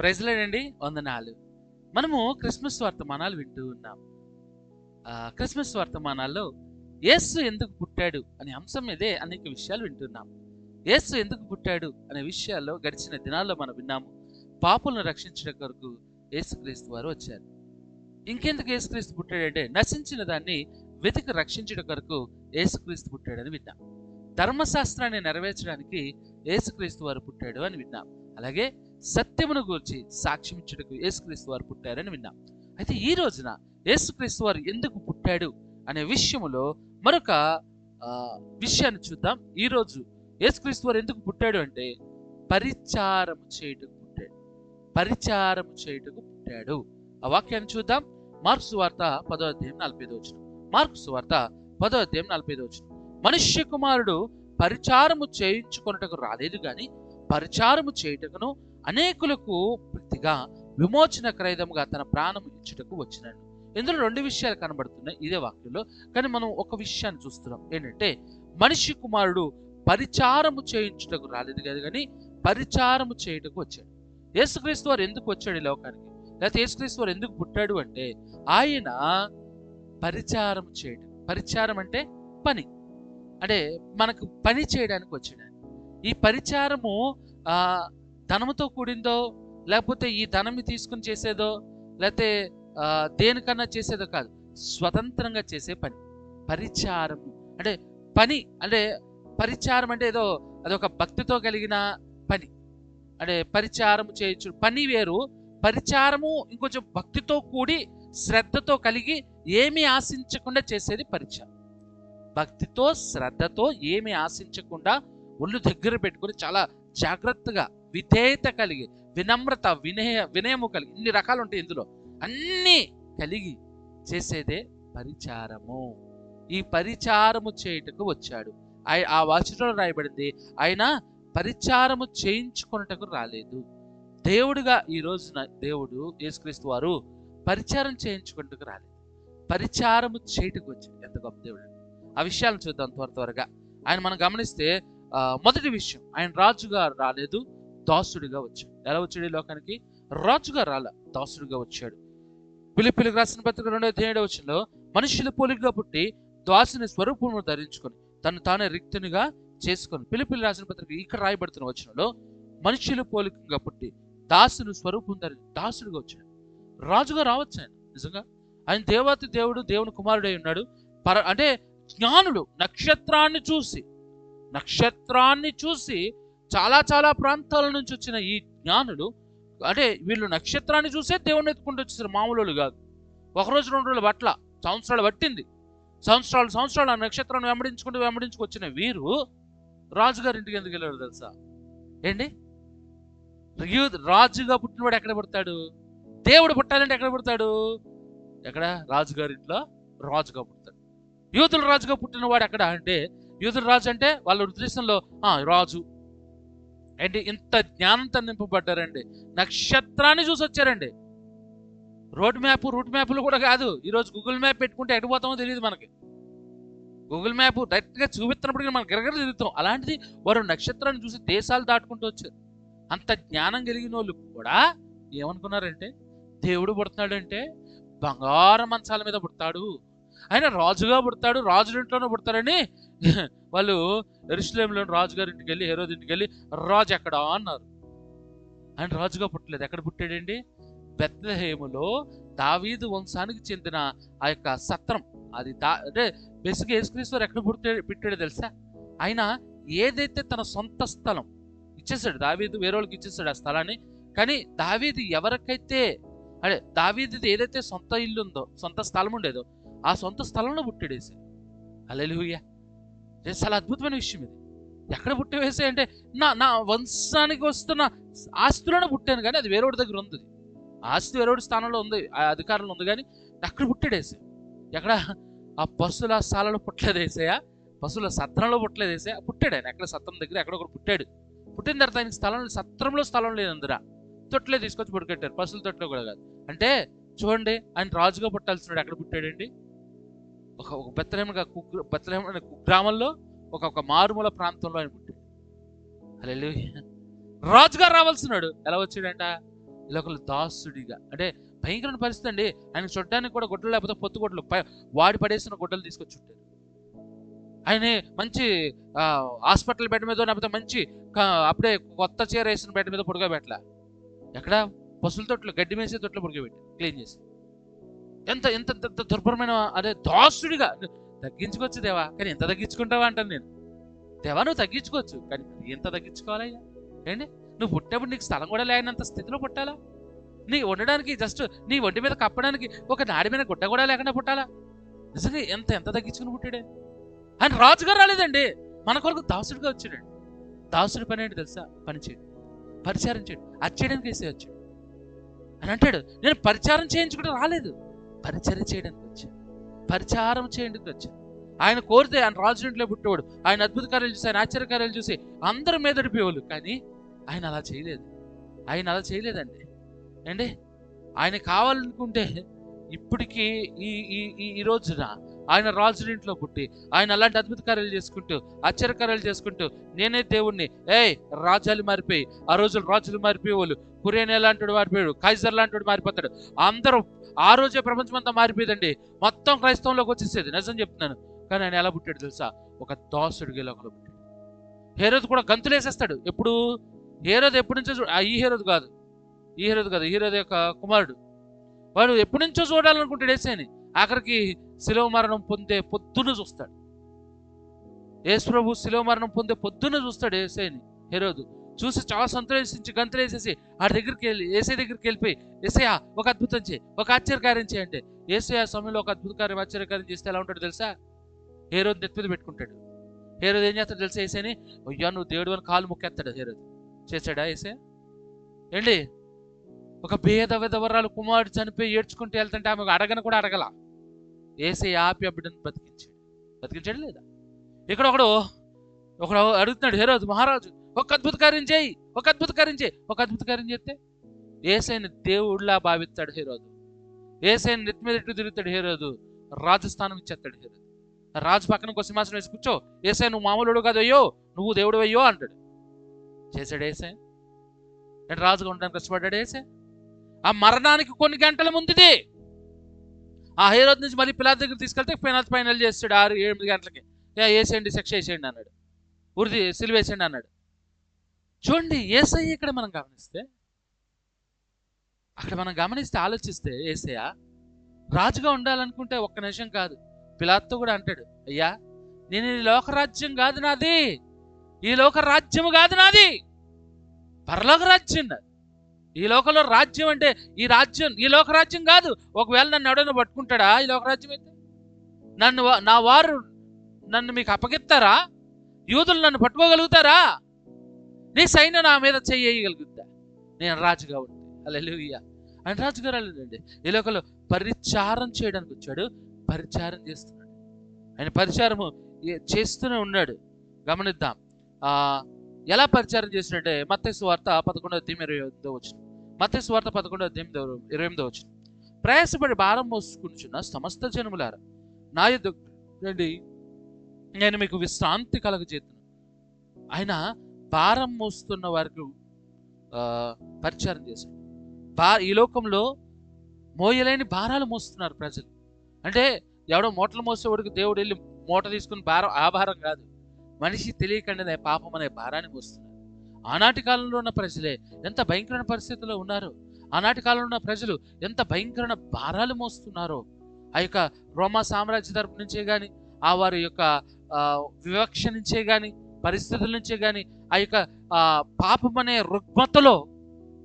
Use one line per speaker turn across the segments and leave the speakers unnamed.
ప్రైజ్లేనండి వందనాలు. మనము క్రిస్మస్ వర్తమానాలు వింటూ ఉన్నాం. క్రిస్మస్ వర్తమానాల్లో యేసు ఎందుకు పుట్టాడు అనే అంశం మీదే అనేక విషయాలు వింటున్నాం. యేసు ఎందుకు పుట్టాడు అనే విషయాల్లో గడిచిన దినాల్లో మనం విన్నాము. పాపులను రక్షించడం కొరకు యేసుక్రీస్తు వారు వచ్చారు. ఇంకెందుకు యేసుక్రీస్తు పుట్టాడంటే నశించిన దాన్ని వెతికి రక్షించడం కొరకు యేసుక్రీస్తు పుట్టాడని విన్నాం. ధర్మశాస్త్రాన్ని నెరవేర్చడానికి యేసుక్రీస్తు వారు పుట్టాడు అని విన్నాం. అలాగే సత్యమును గూర్చి సాక్ష్యం ఇచ్చుటకు యేసుక్రీస్తు వారు పుట్టారని విన్నాం. అయితే ఈ రోజున యేసుక్రీస్తు వారు ఎందుకు పుట్టాడు అనే విషయంలో మరొక విషయాన్ని చూద్దాం. ఈరోజు యేసుక్రీస్తు వారు ఎందుకు పుట్టాడు అంటే పరిచారము చేయటకు పుట్టాడు. పరిచారము చేయటకు పుట్టాడు. ఆ వాక్యాన్ని చూద్దాం. మార్క్స్ వార్త పదో అధ్యాయం నలభై ఐదు వచ్చిన మార్క్స్ వార్త పదో అధ్యాయం నలభై ఐదు వచ్చిన మనుష్య కుమారుడు పరిచారము చేయించుకొనుటకు రాలేదు గాని పరిచారము చేయుటకును అనేకులకు ప్రతిగా విమోచన క్రయదముగా తన ప్రాణం ఇచ్చుటకు వచ్చినాడు ఇందులో రెండు విషయాలు కనబడుతున్నాయి ఇదే వాక్యంలో. కానీ మనం ఒక విషయాన్ని చూస్తున్నాం. ఏంటంటే మనిషి కుమారుడు పరిచారము చేయించుటకు రాలేదు కదా కానీ పరిచారము చేయుటకు వచ్చాడు. యేసుక్రీస్తు వారు ఎందుకు వచ్చాడు ఈ లోకానికి? లేకపోతే యేసుక్రీస్తు వారు ఎందుకు పుట్టాడు అంటే ఆయన పరిచారం చేయడం పరిచారం అంటే పని. అంటే మనకు పని చేయడానికి వచ్చాడు ఈ పరిచారము ధనంతో ధనముతో కూడిందో లేకపోతే ఈ ధనం తీసుకుని చేసేదో లేకపోతే దేనికన్నా చేసేదో కాదు. స్వతంత్రంగా చేసే పని. పరిచారం అంటే పని అంటే పరిచారం అంటే ఏదో అదొక భక్తితో కలిగిన పని. అంటే పరిచారం చేయొచ్చు పని వేరు. పరిచారము ఇంకొంచెం భక్తితో కూడి శ్రద్ధతో కలిగి ఏమీ ఆశించకుండా చేసేది పరిచారం. భక్తితో శ్రద్ధతో ఏమీ ఆశించకుండా ఒళ్ళు దగ్గర పెట్టుకుని చాలా జాగ్రత్తగా విధేయత కలిగి వినమ్రత వినయ వినయము కలిగి ఇన్ని రకాలు ఉంటాయి ఇందులో. అన్నీ కలిగి చేసేదే పరిచారము. ఈ పరిచారము చేయుటకు వచ్చాడు. ఆ వచనంలో రాయబడింది ఆయన పరిచారము చేయించుకొనుటకు రాలేదు. దేవుడుగా ఈ రోజున దేవుడు యేసుక్రీస్తు వారు పరిచారం చేయించుకున్నటకు రాలేదు. పరిచారము చేయటకు వచ్చాడు. ఎంత గొప్ప దేవుడు ఆ విషయాలను చూద్దాం త్వర త్వరగా. ఆయన మనం గమనిస్తే మొదటి విషయం ఆయన రాజుగా రాలేదు దాసుడిగా వచ్చాడు. ఎలా వచ్చాడు ఈ లోకానికి? రాజుగా రాల దాసుడిగా వచ్చాడు. పిలిపిలికి రాసిన పత్రిక రెండో తేడా వచ్చినలో మనుషుల పోలికగా పుట్టి దాసుని స్వరూపమును ధరించుకొని తను తానే రిక్తునిగా చేసుకొని పిలిపిలి రాసిన పత్రిక ఇక్కడ రాయబడుతున్న వచనంలో మనుషుల పోలికగా పుట్టి దాసుని స్వరూపం ధరించి దాసుడిగా వచ్చాడు. రాజుగా రావచ్చు ఆయన నిజంగా? ఆయన దేవాతి దేవుడు దేవుని కుమారుడై ఉన్నాడు. పర అంటే జ్ఞానుడు నక్షత్రాన్ని చూసి నక్షత్రాన్ని చూసి చాలా చాలా ప్రాంతాల నుంచి వచ్చిన ఈ జ్ఞానులు అంటే వీళ్ళు నక్షత్రాన్ని చూసే దేవుణ్ణి ఎత్తుకుంటూ వచ్చేసారు. మామూలు వాళ్ళు కాదు. ఒక రోజు రెండు రోజులు పట్ల సంవత్సరాలు పట్టింది. సంవత్సరాలు సంవత్సరాలు ఆ నక్షత్రాన్ని వెంబడించుకుంటూ వెంబడించుకు వచ్చిన వీరు రాజుగారి ఇంటికి ఎందుకు వెళ్ళారు తెలుసా? ఏంటి? రాజుగా పుట్టినవాడు ఎక్కడ పుడతాడు? దేవుడు పుట్టాలంటే ఎక్కడ పుడతాడు? ఎక్కడ? రాజుగారి ఇంట్లో రాజుగా పుడతాడు. యూతుల రాజుగా పుట్టినవాడు ఎక్కడ అంటే యూదుడు రాజు అంటే వాళ్ళ ఉద్దేశంలో ఆ రాజు. అంటే ఇంత జ్ఞానంతో నింపబడ్డారండి నక్షత్రాన్ని చూసి వచ్చారండి. రోడ్ మ్యాప్ రూట్ మ్యాప్లు కూడా కాదు. ఈరోజు గూగుల్ మ్యాప్ పెట్టుకుంటే ఎటు పోతామో తెలియదు మనకి. గూగుల్ మ్యాప్ డైరెక్ట్గా చూపిస్తున్నప్పటికీ మనం గిరగర తిరుగుతాం. అలాంటిది వారు నక్షత్రాన్ని చూసి దేశాలు దాటుకుంటూ వచ్చారు. అంత జ్ఞానం కలిగిన వాళ్ళు కూడా ఏమనుకున్నారంటే దేవుడు పుడుతున్నాడంటే బంగారం మంచాల మీద పుడతాడు. ఆయన రాజుగా పుడతాడు రాజుల ఇంట్లోనే పుడతాడని వాళ్ళు ఎరుసలేంలో రాజుగారి ఇంటికి వెళ్ళి హెరోది ఇంటికి వెళ్ళి రాజు ఎక్కడా? అన్నారు. ఆయన రాజుగా పుట్టలేదు. ఎక్కడ పుట్టాడండి? బెత్లహేములో దావీదు వంశానికి చెందిన ఆ యొక్క సత్రం. అది దా అంటే బేసిక్గా యేసుక్రీశ్వరు ఎక్కడ పుట్టాడు పెట్టాడో తెలుసా? ఆయన ఏదైతే తన సొంత స్థలం ఇచ్చేసాడు దావీదు వేరే వాళ్ళకి ఇచ్చేసాడు ఆ స్థలాన్ని కానీ దావీది ఎవరికైతే అదే దావీది ఏదైతే సొంత ఇల్లు ఉందో సొంత స్థలం ఉండేదో ఆ సొంత స్థలంలో పుట్టాడేసి అలెలుయ్య చాలా అద్భుతమైన విషయం ఇది. ఎక్కడ పుట్టేవేసే అంటే నా నా వంశానికి వస్తున్న ఆస్తిలోనే పుట్టాను కానీ అది వేరేవాడి దగ్గర ఉంది. ఆస్తి వేరేవాడి స్థానంలో ఉంది ఆ అధికారంలో ఉంది కానీ అక్కడ పుట్టాడేసే ఎక్కడ? ఆ పశుల స్థానంలో పుట్టలేదేసయా పశువుల సత్రంలో పుట్టలేదు పుట్టాడు ఆయన ఎక్కడ సత్రం దగ్గర ఎక్కడ ఒకటి పుట్టాడు. పుట్టిన తర్వాత ఆయనకి స్థలం సత్రంలో స్థలం లేనందురా తొట్లే తీసుకొచ్చి పుట్టుకెట్టారు పశువుల తొట్లో కూడా కాదు. అంటే చూడండి ఆయన రాజుగా పుట్టాల్సినాడు ఎక్కడ పుట్టాడండి? ఒక ఒక బెత్తలేమ బెత్తలేమ అనే గ్రామంలో ఒక ఒక మారుమూల ప్రాంతంలో ఆయన పుట్టాడు. అలా రాజుగా రావాల్సినాడు. ఎలా వచ్చాడంట? ఈ దాసుడిగా. అంటే భయంకరమైన పరిస్థితి అండి. ఆయన చూడడానికి కూడా గుడ్డలు లేకపోతే పొత్తు గుడ్డలు. వాడి పడేసిన గుడ్డలు తీసుకొచ్చి చుట్టారు. ఆయన మంచి హాస్పిటల్ బెడ్ మీద లేకపోతే మంచి అప్పుడే కొత్త చీర వేసిన బెడ్ మీద పొడగబెట్టలా ఎక్కడ? పసుల తొట్లు గడ్డి మేసే తొట్లు పొడగబెట్టి క్లీన్ చేసి. ఎంత ఎంత దుర్భరమైన అదే దాసుడిగా. తగ్గించుకోవచ్చు దేవా కానీ ఎంత తగ్గించుకుంటావా అంటాను నేను. దేవా నువ్వు తగ్గించుకోవచ్చు కానీ ఎంత తగ్గించుకోవాలయ్యా? ఏంటి? నువ్వు పుట్టేప్పుడు నీకు స్థలం కూడా లేనంత స్థితిలో పుట్టాలా? నీ వండడానికి జస్ట్ నీ ఒంటి మీద కప్పడానికి ఒక నాడి మీద గుడ్డ కూడా లేకుండా పుట్టాలా? నిజంగా ఎంత ఎంత తగ్గించుకుని పుట్టాడే? ఆయన రాజుగా రాలేదండి. మన కొరకు దాసుడిగా వచ్చాడండి దాసుడి పని ఏంటి తెలుసా? పని చేయడు. పరిచారం చేయడు. అది చేయడానికి వేసే వచ్చాడు. అని అంటాడు. నేను పరిచారం చేయించుకుంటే రాలేదు. పరిచయం చేయడానికి వచ్చాను పరిచారం చేయడానికి వచ్చాను ఆయన కోరితే ఆయన రాజునింట్లో పుట్టేవాడు. ఆయన అద్భుత కార్యాలు చూసి ఆయన ఆశ్చర్యకార్యాలు చూసి అందరి మీద నడిపేవాళ్ళు కానీ ఆయన అలా చేయలేదు. ఆయన అలా చేయలేదండి. అండి ఆయన కావాలనుకుంటే ఇప్పటికీ ఈ ఈ ఈ- ఈ రోజున ఆయన రాజునింట్లో పుట్టి ఆయన అలాంటి అద్భుత కార్యాలు చేసుకుంటూ ఆశ్చర్యకార్యాలు చేసుకుంటూ నేనే దేవుణ్ణి. ఏయ్ రాజాలు మారిపోయి ఆ రోజులు రాజులు మారిపోయేవాళ్ళు. కురేనే లాంటి మారిపోయాడు కైజర్ లాంటి మారిపోతాడు. అందరూ ఆ రోజే ప్రపంచం అంతా మారిపోయిందండి. మొత్తం క్రైస్తవంలోకి వచ్చేసేది. నిజం చెప్తున్నాను. కానీ ఆయన ఎలా పుట్టాడు తెలుసా? ఒక దాసుడికి లోకంలో పుట్టాడు. హేరోద్ కూడా గంతులు వేసేస్తాడు ఎప్పుడు? హేరోద్ ఎప్పటి నుంచో చూడ ఈ హేరోద్ కాదు. ఈ హేరోద్ కాదు. హీరోద్ యొక్క కుమారుడు. వాడు ఎప్పటి నుంచో చూడాలనుకుంటాడు ఏసేని. ఆఖరికి శిలవ మరణం పొందే పొద్దున చూస్తాడు. యేసు ప్రభు శిలవ మరణం పొందే పొద్దున చూస్తాడు ఏసేని హేరోదు. చూసి చాలా సంతోషించి గంతులు వేసేసి ఆ దగ్గరికి వెళ్ళి ఏసై దగ్గరికి వెళ్ళిపోయి ఏసయ్య ఒక అద్భుతం చేయి ఒక ఆశ్చర్యకార్యం చేయండి ఏసై సమయంలో ఒక అద్భుతకార్యం ఆశ్చర్యకార్యం చేస్తే ఎలా ఉంటాడు తెలుసా? హేరోద్ నెత్తి పెట్టుకుంటాడు. హేరోద్ ఏం చేస్తాడు తెలుసా ఏసైని అయ్యా నువ్వు దేవుడు అని కాలు ముక్కేస్తాడు హేరోద్. చేశాడా ఏసే ఏంటి? ఒక భేద విధవరాలు కుమారుడు చనిపోయి ఏడ్చుకుంటూ వెళ్తుంటే ఆమె అడగను కూడా అడగల. ఏసే ఆపి ఆ బిడ్డను బతికించాడు. బతికించాడు లేదా? ఇక్కడ ఒకడు ఒకడు అడుగుతున్నాడు హేరోజు మహారాజు ఒక అద్భుత కార్యం చేయి ఒక అద్భుత కార్యం చేయి. ఒక అద్భుత కార్యం చేస్తే ఏసైన దేవుడిలా భావిస్తాడు హీరోదు. ఏసైన నెత్తి మీద ఎట్టు తిరుగుతాడు హీరోదు. రాజస్థానం ఇచ్చేస్తాడు హీరోదు. రాజు పక్కన ఒక సింహాసనం వేసి కూర్చో. ఏసై నువ్వు మామూలుడు కాదు అయ్యో నువ్వు దేవుడు అయ్యో అంటాడు. చేశాడు ఏసై. నేను రాజుగా ఉండడానికి కష్టపడ్డాడు ఏసై? ఆ మరణానికి కొన్ని గంటల ముందుది. ఆ హీరోద్ నుంచి మళ్ళీ పిల్లల దగ్గర తీసుకెళ్తే ఫైనల్ ఫైనల్ చేస్తాడు ఆరు ఎనిమిది గంటలకి. ఏసేయండి శిక్ష వేసేయండి అన్నాడు. ఉరిది సిలువేసేయండి అన్నాడు. చూడండి ఏసఐ ఇక్కడ మనం గమనిస్తే అక్కడ మనం గమనిస్తే ఆలోచిస్తే ఏసయ్య రాజుగా ఉండాలనుకుంటే ఒక్క నిమిషం కాదు. పిలాత్తో కూడా అంటాడు అయ్యా నేను ఈ లోక రాజ్యం కాదు నాది. ఈ లోక రాజ్యము కాదు నాది. పరలోక రాజ్యం నాది. ఈ లోకంలో రాజ్యం అంటే ఈ రాజ్యం ఈ లోక రాజ్యం కాదు. ఒకవేళ నన్ను ఎవడైనా పట్టుకుంటాడా ఈ లోక రాజ్యం అయితే? నన్ను నా వారు నన్ను మీకు అప్పగిస్తారా? యూదులు నన్ను పట్టుకోగలుగుతారా? నీ సైన్యం నా మీద చేయగలుగుద్దా? నేను రాజుగా ఉంటే. అల్లెలుయ్య ఆయన రాజుగారు రాలేదండి ఈ లోకంలో పరిచారం చేయడానికి వచ్చాడు. పరిచారం చేస్తున్నాడు. ఆయన పరిచారము చేస్తూనే ఉన్నాడు. గమనిద్దాం. ఆ ఎలా పరిచారం చేసినట్టే మత్స్సు వార్త పదకొండవ అధ్యాయం ఇరవై ఎనిమిదో వచ్చిన మత్స్సు వార్త పదకొండవ అధ్యాయం ఇరవై ఎనిమిదో వచ్చిన ప్రయాసపడి భారం మోసుకుంటున్న సమస్త జనములారా నా యొద్ద రండి. నేను మీకు విశ్రాంతి కలగజేతున్నాను ఆయన భారం మోస్తున్న వారికి పరిచారం చేశాడు. భా ఈ లోకంలో మోయలేని భారాలు మోస్తున్నారు ప్రజలు. అంటే ఎవడో మూటలు మోసేవాడికి దేవుడు వెళ్ళి మూట తీసుకుని భారం ఆ భారం కాదు. మనిషి తెలియకుండానే పాపం అనే భారాన్ని మోస్తున్నారు. ఆనాటి కాలంలో ఉన్న ప్రజలే ఎంత భయంకరమైన పరిస్థితుల్లో ఉన్నారు. ఆనాటి కాలంలో ఉన్న ప్రజలు ఎంత భయంకరమైన భారాలు మోస్తున్నారో. ఆ యొక్క రోమా సామ్రాజ్య తరపు నుంచే కానీ ఆ వారి యొక్క వివక్ష నుంచే కానీ పరిస్థితుల నుంచే కానీ ఆ యొక్క ఆ, పాపం అనే రుగ్మతలో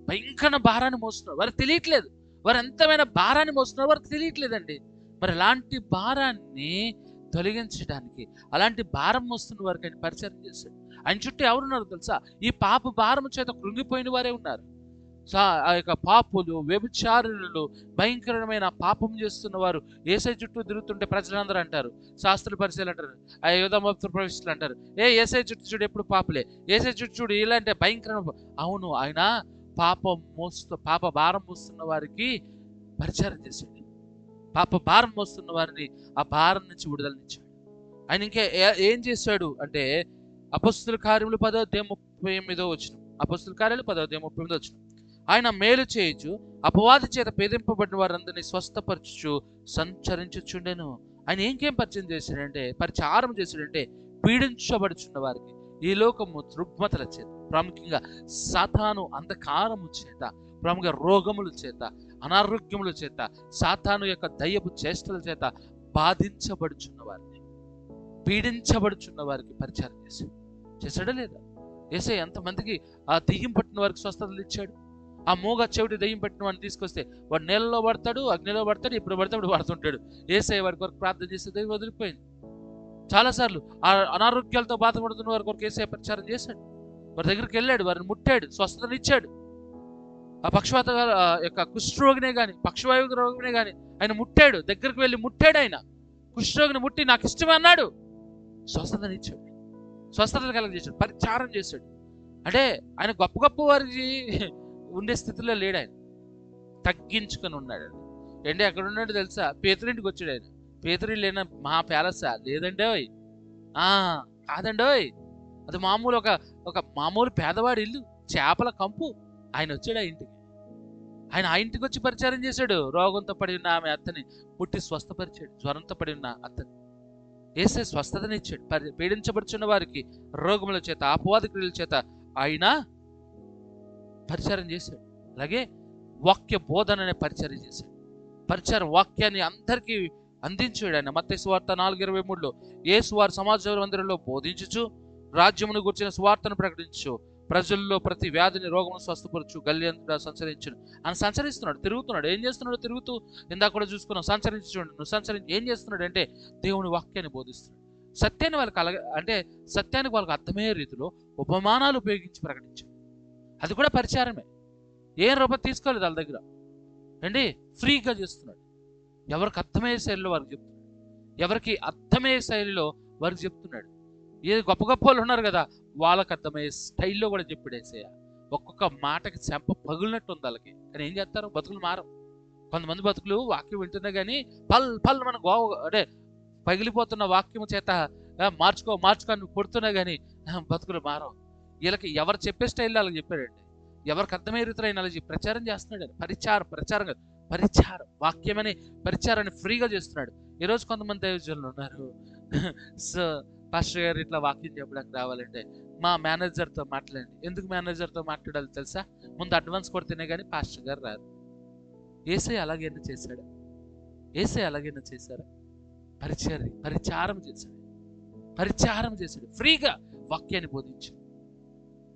భయంకర భారాన్ని మోస్తున్నారు. వారికి తెలియట్లేదు. వారు ఎంతమైన భారాన్ని మోస్తున్నారు వారికి తెలియట్లేదండి. మరి అలాంటి భారాన్ని తొలగించడానికి అలాంటి భారం మోస్తున్న వారికి ఆయన పరిచయం చేశాడు. ఆయన చుట్టూ ఎవరున్నారు తెలుసా? ఈ పాప భారం చేత కృంగిపోయిన వారే ఉన్నారు. ఆ యొక్క పాపులు వ్యభిచారులు భయంకరమైన పాపం చేస్తున్న వారు ఏసై చుట్టూ తిరుగుతుంటే ప్రజలందరూ అంటారు. శాస్త్ర పరిచయాలు అంటారు. ఆ యోధమోత్తర ప్రవేశాలు అంటారు. ఏ ఏసై చుట్టూ చూడు ఎప్పుడు పాపలే. ఏసై చుట్టూ చూడు ఇలాంటి భయంకరమైన పా-" అవును ఆయన పాపం మోస్తూ పాప భారం మోస్తున్న వారికి పరిచారం చేశాడు. పాప భారం మోస్తున్న వారిని ఆ భారం నుంచి విడుదలనిచ్చాడు ఆయన ఇంకా ఏం చేశాడు అంటే అపస్తుల కార్యములు పదో దే ముప్పై ఎనిమిదో వచ్చిన అపస్తుల కార్యాలు పదో దే ముప్పై ఎనిమిదో వచ్చిన ఆయన మేలు చేయొచ్చు అపవాది చేత పేదింపబడిన వారందరినీ స్వస్థపరచుచు సంచరించుచుండెను. ఆయన ఇంకేం పరిచయం చేశాడంటే పరిచారం చేశాడంటే పీడించబడుచున్న వారికి ఈ లోకము రుగ్మతల చేత ప్రాముఖ్యంగా సాతాను అంధకారము చేత ప్రముఖ రోగముల చేత అనారోగ్యముల చేత సాతాను యొక్క దయ్యపు చేష్టల చేత బాధించబడుచున్న వారిని పీడించబడుచున్న వారికి పరిచారం చేశాడు. చేశాడా లేదా? ఏసే ఎంతమందికి ఆ దెయ్యం పట్టిన వారికి స్వస్థతలు ఇచ్చాడు? ఆ మూగ చెవిటి దయ్యం పెట్టిన వాడిని తీసుకొస్తే వాడు నేలలో పడతాడు అగ్నిలో పడతాడు ఇప్పుడు పడితే పడుతుంటాడు ఏసే వాడి కొరకు ప్రార్థన చేస్తే దయ్యం వదిలిపోయింది. చాలాసార్లు ఆ అనారోగ్యాలతో బాధపడుతున్న వారి కొరకు ఏసే ప్రచారం చేశాడు. వారి దగ్గరికి వెళ్ళాడు వారిని ముట్టాడు స్వస్థతనిచ్చాడు ఆ పక్షవాత యొక్క కుష్ఠరోగినే కానీ పక్షవాయు రోగినే కానీ ఆయన ముట్టాడు దగ్గరికి వెళ్ళి ముట్టాడు ఆయన. కుష్ఠరోగిని ముట్టి నాకు ఇష్టం అన్నాడు. స్వస్థతనిచ్చాడు స్వస్థత కలగజేశాడు పరిచారం చేశాడు. అంటే ఆయన గొప్ప గొప్ప వారికి ఉండే స్థితిలో లేడు ఆయన. తగ్గించుకొని ఉన్నాడు ఏంటి ఎక్కడ ఉన్నాడు తెలుసా? పేతరింటికి వచ్చాడు ఆయన. పేతురి లేన మా ప్యాలెసా లేదండి ఓయ్. ఆ కాదండి ఓయ్. అది మామూలు ఒక ఒక మామూలు పేదవాడి ఇల్లు చేపల కంపు. ఆయన వచ్చాడు ఆ ఇంటికి. ఆయన ఆ ఇంటికి వచ్చి పరిచారం చేశాడు. రోగంతో పడి ఉన్న ఆమె అత్తని పుట్టి స్వస్థపరిచాడు. జ్వరంతో పడి ఉన్న అత్తని. ఏసే స్వస్థతనిచ్చాడు. పరి పీడించబడుచున్న వారికి రోగముల చేత అపవాద క్రియల చేత ఆయన పరిచారం చేశాడు. అలాగే వాక్య బోధన అనే పరిచయం చేశాడు. పరిచారం వాక్యాన్ని అందరికీ అందించాడు ఆయన. మత్త సువార్త నాలుగు ఇరవై మూడులో ఏ సువార్ సమాజ మందిరంలో బోధించుచు రాజ్యమును గుర్చిన సువార్తను ప్రకటించు ప్రజల్లో ప్రతి వ్యాధిని రోగమును స్వస్థపరచు గల్యంతుడా సంచరించును. అని సంచరిస్తున్నాడు తిరుగుతున్నాడు. ఏం చేస్తున్నాడు తిరుగుతూ ఇందాక కూడా చూసుకున్నాం సంచరించుకోండి నువ్వు సంచరించి ఏం చేస్తున్నాడు అంటే దేవుని వాక్యాన్ని బోధిస్తున్నాడు. సత్యాన్ని వాళ్ళకి అలగ అంటే సత్యానికి వాళ్ళకి అర్థమయ్యే రీతిలో ఉపమానాలు ఉపయోగించి ప్రకటించాడు. అది కూడా పరిచారమే. ఏ రూపాయి తీసుకోలేదు వాళ్ళ దగ్గర. అండి ఫ్రీగా చేస్తున్నాడు. ఎవరికి అర్థమయ్యే శైలిలో వారికి చెప్తున్నాడు. ఎవరికి అర్థమయ్యే శైలిలో వారికి చెప్తున్నాడు. ఏ గొప్ప గొప్ప వాళ్ళు ఉన్నారు కదా వాళ్ళకి అర్థమయ్యే స్టైల్లో కూడా చెప్పాడేసయ్య ఒక్కొక్క మాటకి చెంప పగులినట్టు ఉంది వాళ్ళకి. కానీ ఏం చేస్తారు? బతుకులు మారం కొంతమంది బతుకులు వాక్యం వింటున్నా కానీ పల్ పల్ మన గో అంటే పగిలిపోతున్న వాక్యం చేత మార్చుకో మార్చుకో అని కొడుతున్నా కానీ బతుకులు మారం వీళ్ళకి ఎవరు చెప్పే స్టైల్లో వాళ్ళకి చెప్పాడండి. ఎవరికి అర్థమయ్యే రీతిలో ఆయన అలా ప్రచారం చేస్తున్నాడు. పరిచారం ప్రచారం కాదు. పరిచారం వాక్యం పరిచారాన్ని ఫ్రీగా చేస్తున్నాడు. ఈరోజు కొంతమంది దైవజనులు ఉన్నారు. సో పాస్టర్ గారు ఇట్లా వాక్యం చెప్పడానికి రావాలంటే మా మేనేజర్తో మాట్లాడండి. ఎందుకు మేనేజర్తో మాట్లాడాలి తెలుసా? ముందు అడ్వాన్స్ కొడితేనే కానీ పాస్టర్ గారు రారు. ఏసై అలాగైనా చేశాడు? ఏసై అలాగైనా చేశారా? పరిచారి పరిచారం చేశాడు. పరిచారం చేశాడు. ఫ్రీగా వాక్యాన్ని బోధించాడు.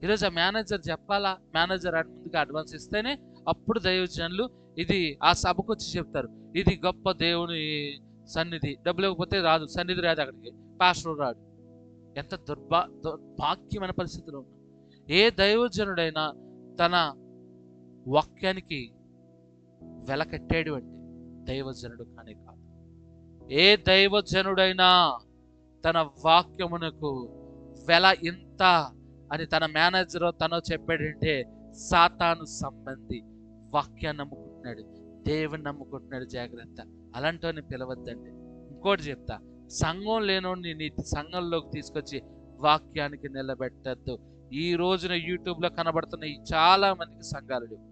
ఈరోజు ఆ మేనేజర్ చెప్పాలా? మేనేజర్ అటు ముందుగా అడ్వాన్స్ ఇస్తేనే అప్పుడు దైవజనులు ఇది ఆ సభకు వచ్చి చెప్తారు. ఇది గొప్ప దేవుని సన్నిధి. డబ్బు లేకపోతే రాదు. సన్నిధి రాదు అక్కడికి. పాస్టర్ రాడు. ఎంత దుర్భా దుర్భాగ్యమైన పరిస్థితిలో ఉన్నాం ఏ దైవజనుడైనా తన వాక్యానికి వెలకట్టాడు అంటే దైవజనుడు కానీ కాదు. ఏ దైవజనుడైనా తన వాక్యమునకు వెల ఇంత అని తన మేనేజర్ తనో చెప్పాడంటే సాతాను సంబంధి వాక్యాన్ని నమ్ముకుంటున్నాడు దేవుని నమ్ముకుంటున్నాడు జాగ్రత్త. అలాంటి పిలవద్దండి. ఇంకోటి చెప్తా సంఘం లేనోడిని నీ సంఘంలోకి తీసుకొచ్చి వాక్యానికి నిలబెట్టద్దు. ఈ రోజున యూట్యూబ్లో కనబడుతున్న ఈ చాలా మందికి సంఘాలు లేవు.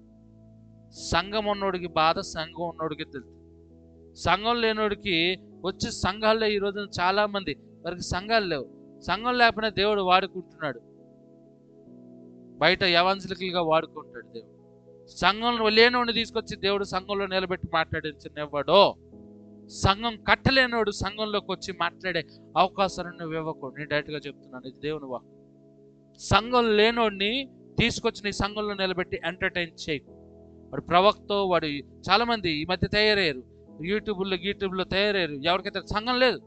సంఘం ఉన్నోడికి బాధ సంఘం ఉన్నోడికి తెలుసు సంఘం లేనోడికి వచ్చి సంఘాల్లో ఈ రోజున చాలా మంది వారికి సంఘాలు లేవు. సంఘం లేకపోయినా దేవుడు వాడుకుంటున్నాడు. బయట యవాంజలికలుగా వాడుకుంటాడు దేవుడు. సంఘంలో లేనివాడిని తీసుకొచ్చి దేవుడు సంఘంలో నిలబెట్టి మాట్లాడించినవ్వడో సంఘం కట్టలేనివాడు సంఘంలోకి వచ్చి మాట్లాడే అవకాశాన్ని నువ్వు ఇవ్వకూడదు. నేను డైరెక్ట్గా చెప్తున్నాను ఇది దేవుని వాక్ సంఘం లేనోడిని తీసుకొచ్చి నీ సంఘంలో నిలబెట్టి ఎంటర్టైన్ చేయకు వాడు ప్రవక్త వాడు చాలా మంది ఈ మధ్య తయారయ్యారు. యూట్యూబ్లో యూట్యూబ్లో తయారయ్యారు. ఎవరికైతే సంఘం లేదు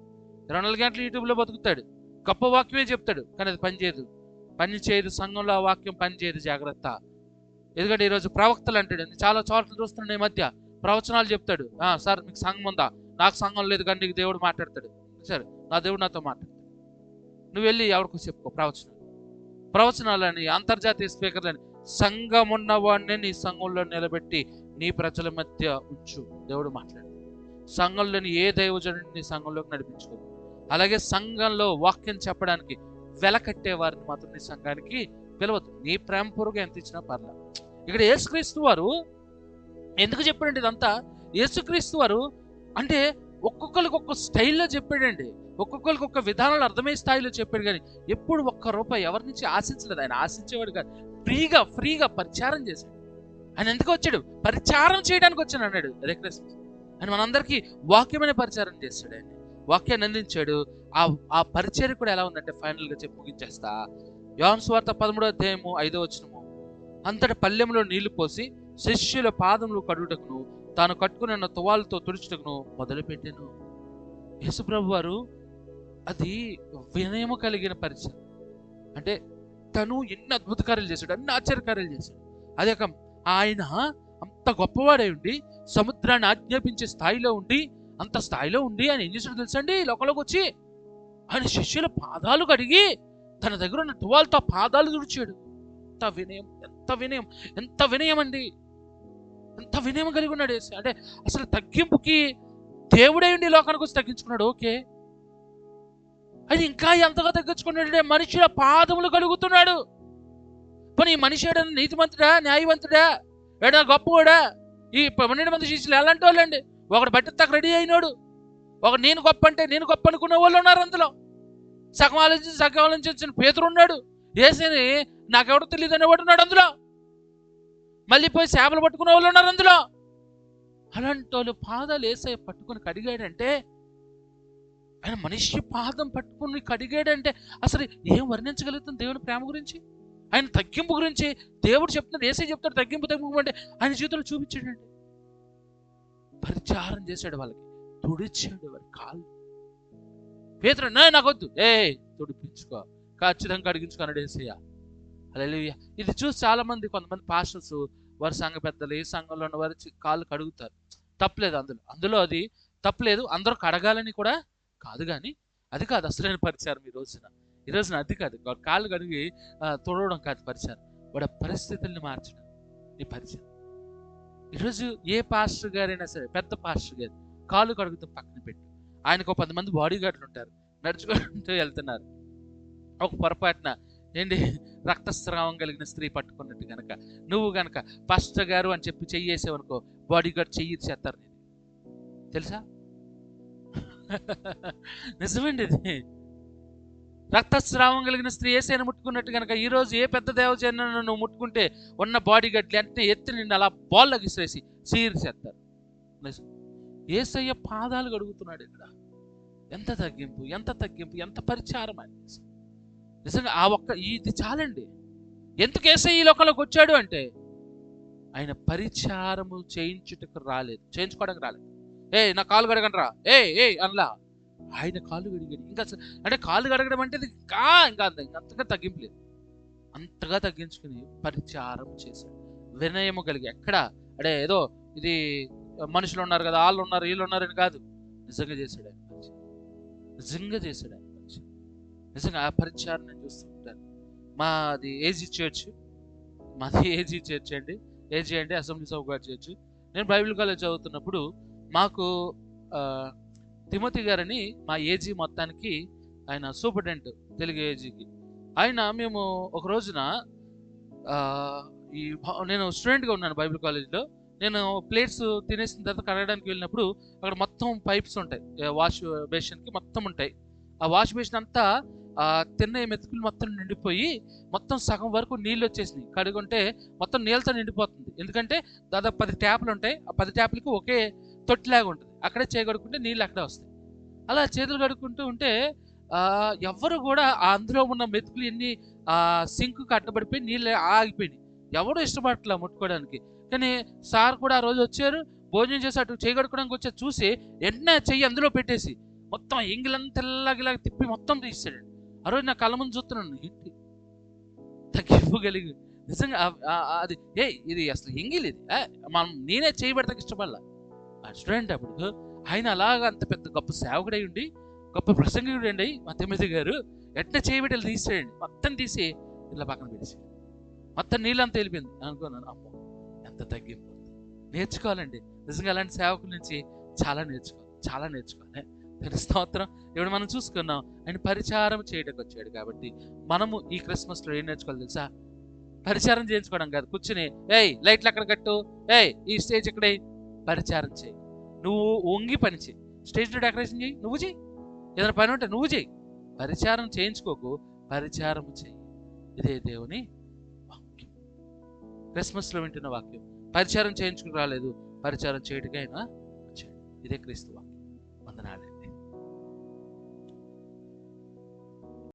ఇరవై నాలుగు గంటలు యూట్యూబ్లో బతుకుతాడు. గొప్ప వాక్యమే చెప్తాడు కానీ అది పనిచేయదు. పనిచేయదు సంఘంలో ఆ వాక్యం పనిచేయదు జాగ్రత్త. ఎందుకంటే ఈరోజు ప్రవక్తలు అంటాడు చాలా చోట్ల చూస్తున్నాడు ఈ మధ్య. ప్రవచనాలు చెప్తాడు. "ఆ, సార్ మీకు సంఘం ఉందా? నాకు సంఘం లేదు కానీ నీకు దేవుడు మాట్లాడతాడు. సరే నా దేవుడు నాతో మాట్లాడతాడు. నువ్వు వెళ్ళి ఎవరికో చెప్పుకో ప్రవచనాలు. ప్రవచనాలని అంతర్జాతీయ స్పీకర్లని సంఘం ఉన్నవాడిని నీ సంఘంలో నిలబెట్టి నీ ప్రజల మధ్య ఉంచు. దేవుడు మాట్లాడు సంఘంలోని ఏ దైవజనుడిని నీ సంఘంలోకి నడిపించుకో అలాగే సంఘంలో వాక్యం చెప్పడానికి వెల కట్టేవారిని మాత్రం నీ సంఘానికి పిలవద్దు. నీ ప్రేమ ఎంత ఇచ్చినా పర్లేదు ఇక్కడ యేసుక్రీస్తు వారు ఎందుకు చెప్పాడండి ఇదంతా? యేసుక్రీస్తు వారు అంటే ఒక్కొక్కరికి ఒక్క స్టైల్లో చెప్పాడండి. ఒక్కొక్కరికి ఒక్క విధానాలు అర్థమయ్యే స్థాయిలో చెప్పాడు కానీ ఎప్పుడు ఒక్క రూపాయి ఎవరి నుంచి ఆశించలేదు. ఆయన ఆశించేవాడు కాదు. ఫ్రీగా ఫ్రీగా పరిచారం చేశాడు. ఆయన ఎందుకు వచ్చాడు? పరిచారం చేయడానికి వచ్చాను అన్నాడు. అదే ఆయన మనందరికీ వాక్యమైన పరిచారం చేశాడు ఆయన. వాక్యాన్ని అందించాడు. ఆ ఆ పరిచయం కూడా ఎలా ఉందంటే ఫైనల్గా చెప్పి ముగించేస్తా. యోన్ స్వార్థ పదమూడో అధ్యాయము ఐదో వచనము. అంతటి పల్లెంలో నీళ్ళు పోసి శిష్యుల పాదములు కడుగుటకును తాను కట్టుకుని తువాలతో తుడుచుటకును మొదలుపెట్టాను. యేసుప్రభు వారు అది వినయము కలిగిన పరిచయం అంటే తను ఎన్ని అద్భుత కార్యాలు చేశాడు అన్ని ఆశ్చర్యకార్యాలు చేశాడు. అదే ఒక ఆయన అంత గొప్పవాడై ఉండి సముద్రాన్ని ఆజ్ఞాపించే స్థాయిలో ఉండి అంత స్థాయిలో ఉండి ఆయన ఏం చేశాడు తెలుసండి లోకంలోకి వచ్చి ఆయన శిష్యుల పాదాలు కడిగి తన దగ్గర ఉన్న టువాల్తో పాదాలు తుడిచాడు. ఎంత వినయం ఎంత వినయం ఎంత వినయం అండి ఎంత వినయం కలిగి ఉన్నాడు అంటే అసలు తగ్గింపుకి దేవుడే ఉండి లోకానికి వచ్చి తగ్గించుకున్నాడు. ఓకే. అది ఇంకా ఎంతగా తగ్గించుకున్నాడంటే మనుషుల పాదములు కలుగుతున్నాడు. పోనీ ఈ మనిషి ఏడన్నా నీతిమంతుడా న్యాయవంతుడా? ఏడన్నా గొప్పవాడా? ఈ పన్నెండు మంది శిష్యులు ఎలాంటి వాళ్ళండి? ఒకడు బట్టి తగ్గ రెడీ అయినాడు. ఒక నేను గొప్ప అంటే నేను గొప్ప అనుకునే వాళ్ళు ఉన్నారు అందులో. సగం ఆలోచించి సగం ఆలోచించిన పేతురు ఉన్నాడు. ఏసని నాకెవడో తెలియదు అనేవాడు ఉన్నాడు అందులో. మళ్ళీ పోయి చేపలు పట్టుకునే వాళ్ళు ఉన్నారు అందులో. అలాంటి వాళ్ళు పాదాలు ఏసై పట్టుకుని కడిగాడంటే ఆయన మనిషి పాదం పట్టుకుని కడిగాడంటే అసలు ఏం వర్ణించగలుగుతుంది దేవుని ప్రేమ గురించి? ఆయన తగ్గింపు గురించి దేవుడు చెప్తున్నాడు ఏసై చెప్తాడు తగ్గింపు తగ్గింపు అంటే ఆయన జీవితంలో చూపించాడండి పరిచారం చేశాడు వాళ్ళకి తుడిచాడు వారి కాళ్ళు. పేతురు "నా, నాకొద్దు. ఏ తుడిపించుకో ఖచ్చితంగా అడిగించుకున్నాడు ఏసయ్య అలా ఇది చూసి చాలా మంది కొంతమంది పాస్టర్స్ వారి సంఘ పెద్దలు ఏ సంఘంలో ఉన్న వారి కాళ్ళు కడుగుతారు. తప్పలేదు అందులో. అందులో అది తప్పలేదు. అందరూ కడగాలని కూడా కాదు కానీ అది కాదు అసలైన పరిచారం ఈ రోజున. ఈ రోజున అది కాదు. కాళ్ళు కడిగి తుడవడం కాదు పరిచారం. వాడి పరిస్థితుల్ని మార్చడం. ఈ పరిచయం. ఈరోజు ఏ పాస్టర్ గారైనా సరే పెద్ద పాస్టర్ గారు కాళ్ళు కడుగుతూ పక్కన పెట్టు. ఆయనకు ఒక పది మంది బాడీ గార్డులు ఉంటారు. నడుచుకుంటూ వెళ్తున్నారు. ఒక పొరపాటున ఏంటి? రక్తస్రావం కలిగిన స్త్రీ పట్టుకున్నట్టు గనక. నువ్వు గనక పాస్టర్ గారు అని చెప్పి చెయ్యేసావనుకో బాడీ గార్డ్ చెయ్యి చేస్తారు నేను తెలుసా? నిజమండి ఇది. రక్తస్రావం కలిగిన స్త్రీ ఏసైనా ముట్టుకున్నట్టు కనుక ఈరోజు ఏ పెద్ద దేవజన నువ్వు ముట్టుకుంటే ఉన్న బాడీ గడ్లు అంటే ఎత్తి నిన్ను అలా బాల్లోకి విసిరేసి సీరిసేస్తారు నిజం. ఏసయ్య పాదాలు కడుగుతున్నాడు ఇక్కడ. ఎంత తగ్గింపు ఎంత తగ్గింపు ఎంత పరిచారం అని నిజంగా ఆ ఒక్క ఇది చాలండి. ఎందుకు ఏసయ్య ఈ లోకంలోకి వచ్చాడు అంటే ఆయన పరిచారము చేయించుటకు రాలేదు చేయించుకోవడానికి రాలేదు. ఏ నా కాలు గడగండి రా ఏ ఏ అనలా. ఆయన కాలు గడిగాడు ఇంకా అంటే కాలు గడగడం అంటే ఇది ఇంకా ఇంకా అంత ఇంకా అంతగా తగ్గింపు లేదు. అంతగా తగ్గించుకుని పరిచారం చేశాడు. వినయము కలిగి ఎక్కడ? అంటే ఏదో ఇది మనుషులు ఉన్నారు కదా వాళ్ళు ఉన్నారు వీళ్ళు ఉన్నారని కాదు. నిజంగా చేశాడు ఆయన మంచి. నిజంగా చేశాడు ఆయన మంచి. నిజంగా ఆ పరిచారం నేను చూస్తుంటాను మాది ఏజీ చర్చ్ మాది ఏజీ చర్చ్ అండి. ఏజీ అంటే అసెంబ్లీస్ ఆఫ్ గాడ్ చర్చ్ నేను బైబిల్ కాలేజ్ చదువుతున్నప్పుడు మాకు తిమతి గారని మా ఏజీ మొత్తానికి ఆయన సూపరింటెండెంట్ తెలుగు ఏజీకి ఆయన మేము ఒక రోజున ఈ నేను స్టూడెంట్గా ఉన్నాను బైబిల్ కాలేజ్లో. నేను ప్లేట్స్ తినేసిన తర్వాత కడగడానికి వెళ్ళినప్పుడు అక్కడ మొత్తం పైప్స్ ఉంటాయి. వాష్ బేషన్కి మొత్తం ఉంటాయి. ఆ వాష్ బేషన్ అంతా ఆ తిన్న మెతుకులు మొత్తం నిండిపోయి మొత్తం సగం వరకు నీళ్ళు వచ్చేసినాయి. కడుగుంటే మొత్తం నీళ్ళతో నిండిపోతుంది. ఎందుకంటే దాదాపు పది ట్యాప్లు ఉంటాయి. ఆ పది ట్యాప్లకి ఒకే తొట్టిలాగా ఉంటుంది. అక్కడే చేయగడుకుంటే నీళ్ళు అక్కడే వస్తాయి. అలా చేతులు కడుక్కుంటూ ఉంటే ఎవరు ఎవ్వరు కూడా అందులో ఉన్న మెతుకులు ఎన్ని సింక్ కట్టబడిపోయి నీళ్ళు ఆగిపోయినాయి. ఎవరు ఇష్టపడట్లా ముట్టుకోవడానికి? కానీ సార్ కూడా ఆ రోజు వచ్చారు. భోజనం చేసి అటు చేయగడుకోవడానికి వచ్చి చూసి వెంటనే చెయ్యి అందులో పెట్టేసి మొత్తం ఎంగిలంతా తెల్లగిలాగా తిప్పి మొత్తం తీసాడు ఆ రోజు నా కళ్ళ ముందు చూస్తున్నాను ఏంటి? తగ్గింపు కలిగి నిజంగా అది ఏ ఇది అసలు ఎంగిల్ ఇది? మనం నేనే చేయబడతాకి ఇష్టపడలా? ఆ స్టూడెంట్ అప్పుడు ఆయన అలాగా అంత పెద్ద గొప్ప సేవకుడై ఉండి గొప్ప ప్రసంగుడు అండి మా తిమ్మతి గారు. ఎట్లా చేయబెట్టి తీసేయండి. మొత్తం తీసి ఇలా పక్కన పెట్టేసి మొత్తం నీళ్ళంతా వెళ్ళిపోయింది. అనుకున్నాను అమ్మో. ఎంత తగ్గింపు. నేర్చుకోవాలండి. నిజంగా అలాంటి సేవకుల నుంచి చాలా నేర్చుకోవాలి చాలా నేర్చుకోవాలి. తన స్తోత్రం. ఇప్పుడు మనం చూసుకున్నాం ఆయన పరిచారం చేయడానికి వచ్చాడు కాబట్టి మనము ఈ క్రిస్మస్లో ఏం నేర్చుకోవాలి తెలుసా? పరిచారం చేయించుకోవడం కాదు. కూర్చుని ఏయ్ లైట్లు అక్కడ కట్టు? ఏయ్ ఈ స్టేజ్ ఇక్కడే పరిచారం చేయి. నువ్వు వంగి పని చేయి. స్టేజ్ డెకరేషన్ చేయి. నువ్వు చేయి. ఏదైనా పని ఉంటే నువ్వు చేయి. పరిచారం చేయించుకోకు పరిచారం చేయి. ఇదే దేవుని వాక్యం. క్రిస్మస్లో వింటున్న వాక్యం. పరిచారం చేయించుకుని రాలేదు. పరిచారం చేయటకైనా వచ్చాడు. ఇదే క్రీస్తు వాక్యం. వందనాలే.